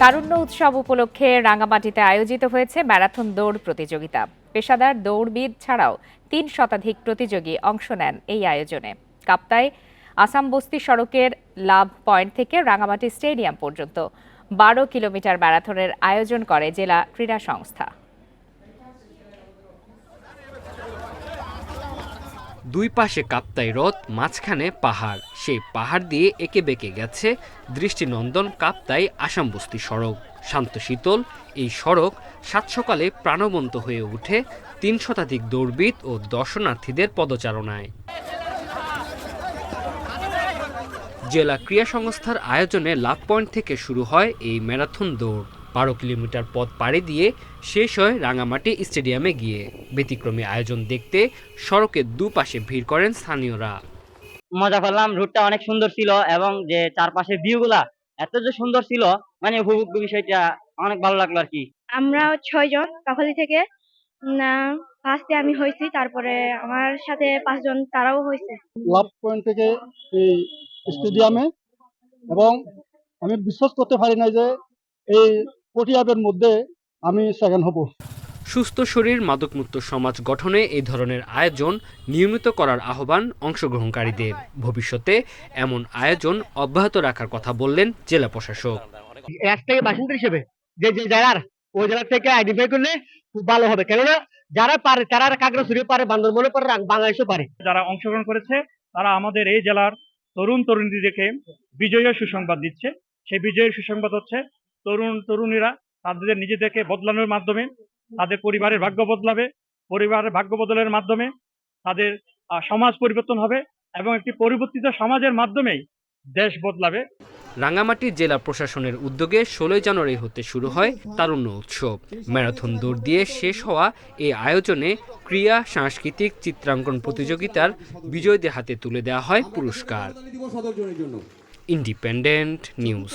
তারুণ্য উৎসব উপলক্ষে রাঙামাটিতে আয়োজিত হয়েছে ম্যারাথন দৌড় প্রতিযোগিতা। পেশাদার দৌড়বিদ ছাড়াও তিন শতাধিক প্রতিযোগী অংশ নেন এই আয়োজনে। কাপ্তায় আসাম বস্তি সড়কের লাভ পয়েন্ট থেকে রাঙামাটি স্টেডিয়াম পর্যন্ত বারো কিলোমিটার ম্যারাথনের আয়োজন করে জেলা ক্রীড়া সংস্থা। দুই পাশে কাপ্তাই হ্রদ মাঝখানে পাহাড়। সেই পাহাড় দিয়ে এঁকে বেঁকে গেছে দৃষ্টিনন্দন কাপ্তাই আসাম বস্তি সড়ক। শান্ত শীতল, এই সড়ক সাত সকালে প্রাণবন্ত হয়ে ওঠে তিন শতাধিক দৌড়বিদ ও দর্শনার্থীদের পদচারণায়। জেলা ক্রীড়া সংস্থার আয়োজনে লাভ পয়েন্ট থেকে শুরু হয় এই ম্যারাথন দৌড়। বারো কিলোমিটার পথ পাড়ি দিয়ে শেষ হয় রাঙামাটি স্টেডিয়ামে গিয়ে। ব্যতিক্রমী আয়োজন দেখতে সড়কের দুপাশে ভিড় করেন স্থানীয়রা। মজা করলাম। রুটটা অনেক সুন্দর ছিল এবং যে চারপাশের ভিউ গুলা এত যে সুন্দর ছিল মানে উপভোগ্য বিষয়টা অনেক ভালো লাগল আর কি। আমরা ছয়জন কাকলি থেকে না ফার্স্টে আমি হয়েছি তারপরে আমার সাথে পাঁচজন তারাও হয়েছে। লাভ পয়েন্ট থেকে এই স্টেডিয়ামে এবং আমি বিশ্বাস করতে পারি না যে এই পটিয়াবের মধ্যে আমি সেকেন্ড হব। সুস্থ শরীর মাদকমুক্ত সমাজ গঠনে এই ধরনের আয়োজন নিয়মিত করার আহ্বান অংশগ্রহণকারীদের। ভবিষ্যতে এমন আয়োজন অব্যাহত রাখার কথা বললেন জেলা প্রশাসক। এক থেকে বাসিন্দা হিসেবে যে যে জেলার ওই জেলা থেকে আইডেন্টিফাই করলে খুব ভালো হবে। কেননা যারা পারে তারা কাগড়াছড়ি পারে বান্দরবনে পারে বাংলাদেশও পারে। যারা অংশগ্রহণ করেছে তারা আমাদের এই জেলার তরুণ তরুণীদেরকে বিজয়ের সুসংবাদ দিচ্ছে। সেই বিজয়ের সুসংবাদ হচ্ছে তরুণ তরুণীরা তাদের নিজেদেরকে বদলানোর মাধ্যমে তাদের পরিবারের ভাগ্য বদলাবে পরিবারের ভাগ্য বদলের মাধ্যমে তাদের সমাজ পরিবর্তন হবে এবং একটি পরিবর্তিত সমাজের মাধ্যমেই দেশ বদলাবে। রাঙামাটি জেলা প্রশাসনের উদ্যোগে ষোলোই জানুয়ারি হতে শুরু হয় তারুণ্য উৎসব। ম্যারাথন দৌড় দিয়ে শেষ হওয়া এই আয়োজনে ক্রীড়া সাংস্কৃতিক চিত্রাঙ্কন প্রতিযোগিতার বিজয়ীদের হাতে তুলে দেওয়া হয় পুরস্কার। Independent news.